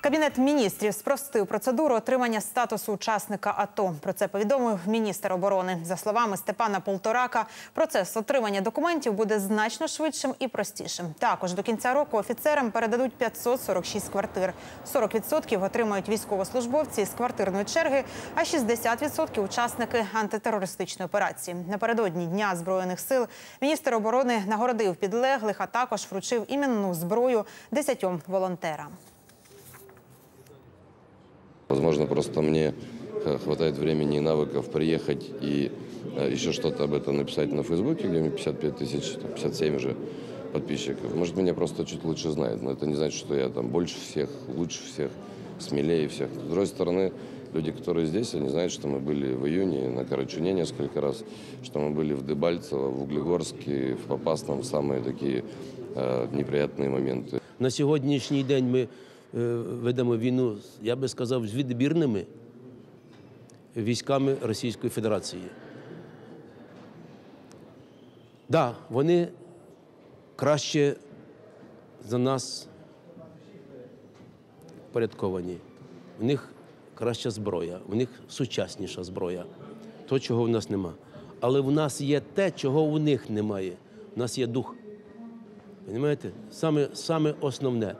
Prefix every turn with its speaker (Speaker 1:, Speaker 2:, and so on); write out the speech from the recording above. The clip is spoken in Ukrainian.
Speaker 1: Кабінет міністрів спростив процедуру отримання статусу учасника АТО. Про це повідомив міністр оборони. За словами Степана Полторака, процес отримання документів буде значно швидшим і простішим. Також до кінця року офіцерам передадуть 546 квартир. 40% отримають військовослужбовці з квартирної черги, а 60% – учасники антитерористичної операції. Напередодні дня збройних сил міністр оборони нагородив підлеглих, а також вручив іменну зброю 10 волонтерам.
Speaker 2: Возможно, просто мне э, хватает времени и навыков приехать и э, еще что-то об этом написать на Фейсбуке, где у меня 55 тысяч, там, 57 уже подписчиков. Может, меня просто чуть лучше знают, но это не значит, что я там больше всех, лучше всех, смелее всех. С другой стороны, люди, которые здесь, они знают, что мы были в июне на Карачуне несколько раз, что мы были в Дебальцево, в Углегорске, в Попасном, самые такие э, неприятные моменты.
Speaker 3: На сьогоднішній день е, ведемо війну, я би сказав, з відбірними військами Російської Федерації. Так, да, вони краще за нас порядковані. У них краща зброя, у них сучасніша зброя. То, чого в нас нема. Але в нас є те, чого у них немає. У нас є дух. Понимаєте? Саме, саме основне.